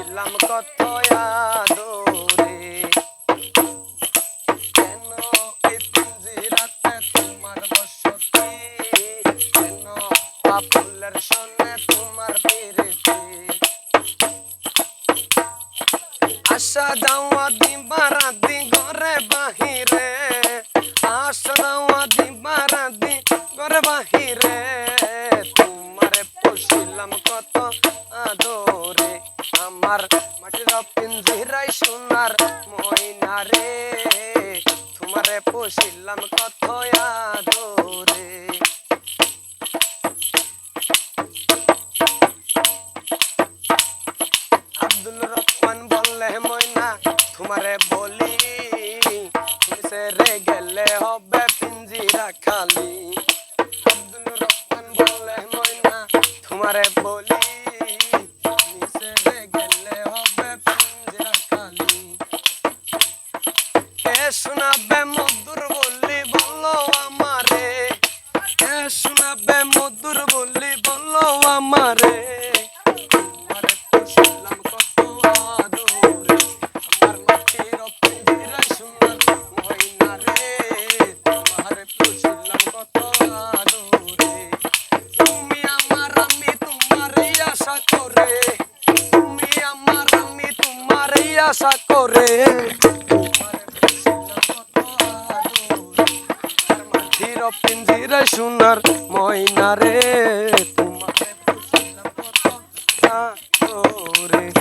পুষিলাম কত আদরে। কেন তোমার বসতি? কেন তোমার আশা যাওয়া দিবারা দি ঘরে বাহিরে। আশা যাওয়া দিবারা দি ঘরে বাহিরে। তোমারে পুষিলাম কত আদরে। আমার মাটির পিঞ্জিরাই সোনার ময়না রে। তোমারে পুষিলাম কত আদরে। আব্দুল রহমান বললে, ময়না, তোমারে বলি রে গেলে হবে পিঞ্জিরা খালি। আব্দুল রহমান বললে, ময়না, তোমারে বলি শোনাবে মধুর বললি বলল আমারে। কে শোনাবে মধুর বললি বলল আমারে। তোমারে পুষিলাম চির পিঞ্জিরে সোনার ময়না রে তোমার রে